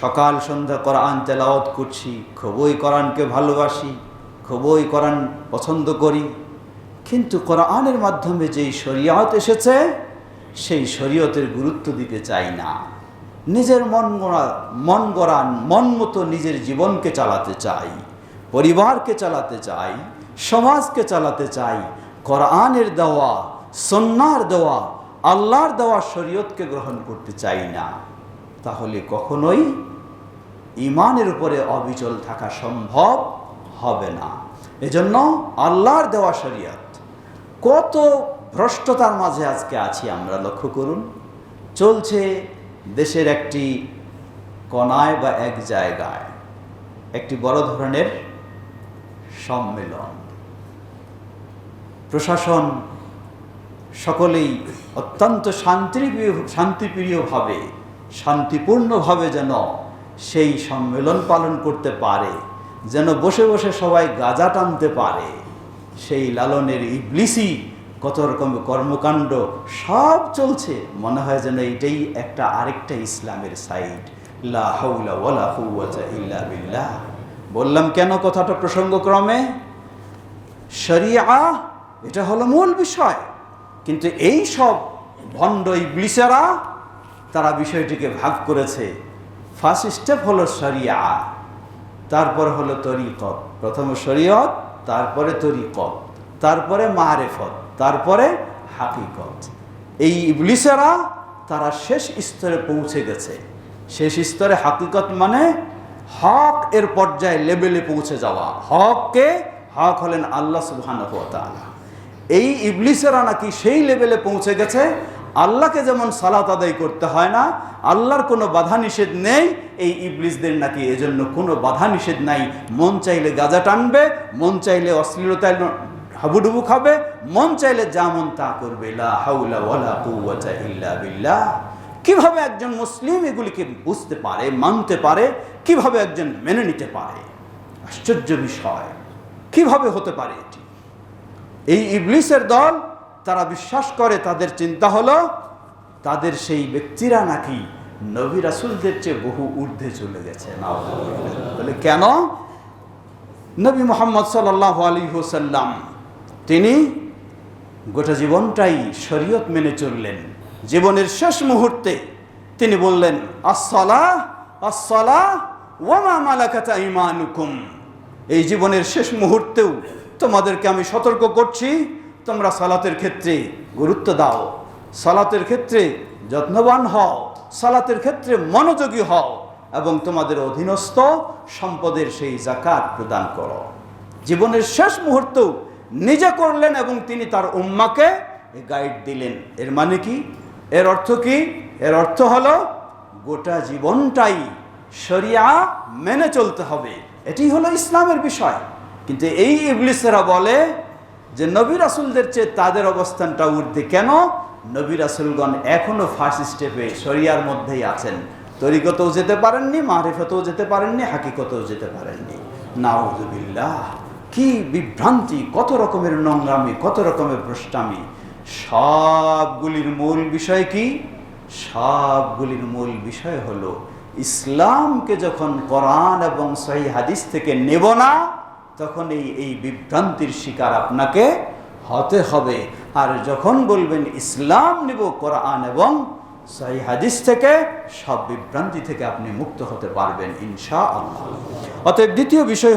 সকাল সন্ধ্যা কোরআন তেলাওয়াত করছি, খুবই কোরআনকে ভালোবাসি, খুবই কোরআন পছন্দ করি। কিন্তু কোরআনের মাধ্যমে যেই শরীয়ত এসেছে, সেই শরীয়তের গুরুত্ব দিতে চাই না। নিজের মন গড়া, মন গড়ান, মন মতো নিজের জীবনকে চালাতে চাই, পরিবারকে চালাতে চাই, সমাজকে চালাতে চাই, কোরআনের দেওয়া সন্ন্যার দেওয়া, আল্লাহর দেওয়া শরীয়তকে গ্রহণ করতে চাই না। তাহলে কখনোই ইমানের উপরে অবিচল থাকা সম্ভব হবে না। এজন্য আল্লাহর দেওয়া শরীয়ত, কত ভ্রষ্টতার মাঝে আজকে আছি আমরা লক্ষ্য করুন। চলছে দেশের একটি কণায় বা এক জায়গায় একটি বড় ধরনের সম্মেলন। প্রশাসন সকলেই অত্যন্ত শান্তিপ্রিয় শান্তিপ্রিয়ভাবে শান্তিপূর্ণভাবে যেন সেই সম্মেলন পালন করতে পারে, যেন বসে বসে সবাই গাজা টানতে পারে। সেই লালনের ইবলিসি, কত রকমের কর্মকাণ্ড, সব চলছে। মনে হয় যেন এটাই একটা আরেকটা ইসলামের সাইড। ইল্লা বললাম, কেন কথাটা প্রসঙ্গক্রমে? শরিয়া, এটা হলো মূল বিষয়। কিন্তু এই সব ভণ্ড ইবলিসেরা তারা বিষয়টিকে ভাগ করেছে। ফার্স্ট স্টেপ হলো শরিয়া, তারপর হলো তরিকত। প্রথমে শরীয়ত, তারপরে তরিকত, তারপরে মারেফত, তারপরে হাকিকত। এই ইবলিসেরা তারা শেষ স্তরে পৌঁছে গেছে। শেষ স্তরে হাকিকত মানে হক এর পর্যায়ে লেভেলে পৌঁছে যাওয়া। হককে হক হলেন আল্লাহ সুবহানাহু ওয়া এই ইবলিসেরা নাকি সেই লেভেলে পৌঁছে গেছে আল্লাহকে যেমন সালাত আদায় করতে হয় না, আল্লাহর কোনো বাধা নিষেধ নেই, এই ইবলিসদের নাকি এজন্য কোনো বাধা নিষেধ নাই। মন চাইলে গাজা টানবে, মন চাইলে অশ্লীলতায় হাবুডুবু খাবে, মন চাইলে যা মন তা করবে। কীভাবে একজন মুসলিম এগুলিকে বুঝতে পারে, মানতে পারে, কীভাবে একজন মেনে নিতে পারে? আশ্চর্য বিষয়। কীভাবে হতে পারে এটি? এই ইবলিসের দল তারা বিশ্বাস করে তাদের চিন্তা হলো, তাদের সেই ব্যক্তিরা নাকি নবী রাসুলদের চেয়ে বহু ঊর্ধ্বে চলে গেছে। বলে কেন? নবী মোহাম্মদ সাল্লাহ আলী হোসাল্লাম তিনি গোটা জীবনটাই শরীয়ত মেনে চললেন। জীবনের শেষ মুহূর্তে তিনি বললেন আসলা আসলা ওয়ামা মালাকাতা ইমানুকুম এই জীবনের শেষ মুহূর্তেও তোমাদেরকে আমি সতর্ক করছি তোমরা সালাতের ক্ষেত্রে গুরুত্ব দাও। সালাতের ক্ষেত্রে যত্নবান হও। সালাতের ক্ষেত্রে মনোযোগী হও এবং তোমাদের অধীনস্থ সম্পদের সেই জাকাত প্রদান করো। জীবনের শেষ মুহূর্ত নিজে করলেন এবং তিনি তার উম্মাকে গাইড দিলেন। এর মানে কি? এর অর্থ কি? এর অর্থ হলো গোটা জীবনটাই শরিয়া মেনে চলতে হবে। এটি হলো ইসলামের বিষয়। কিন্তু এই ইবলিসেরা বলে যে নবী রাসুলদের চেয়ে তাদের অবস্থানটা ঊর্ধ্বে কেন? নবী রাসুলগণ এখনও ফার্স্ট স্টেপে শরিয়ার মধ্যেই আছেন। তরিকতেও যেতে পারেননি, মারিফতেও যেতে পারেননি, হাকিকতেও যেতে পারেননি। নাউজুবিল্লাহ, কি বিভ্রান্তি, কত রকমের নোংরামি, কত রকমের ভ্রষ্টামি। সবগুলির মূল বিষয় কি? সবগুলির মূল বিষয় হলো, ইসলামকে যখন কোরআন এবং সহি হাদিস থেকে নেব না তখন এই এই বিভ্রান্তির শিকার আপনাকে হতে হবে। আর যখন বলবেন ইসলাম নেব কোরআন এবং সাহি হাদিস থেকে, সব বিভ্রান্তি থেকে আপনি মুক্ত হতে পারবেন ইনশা আল্লাহ অতএব দ্বিতীয় বিষয়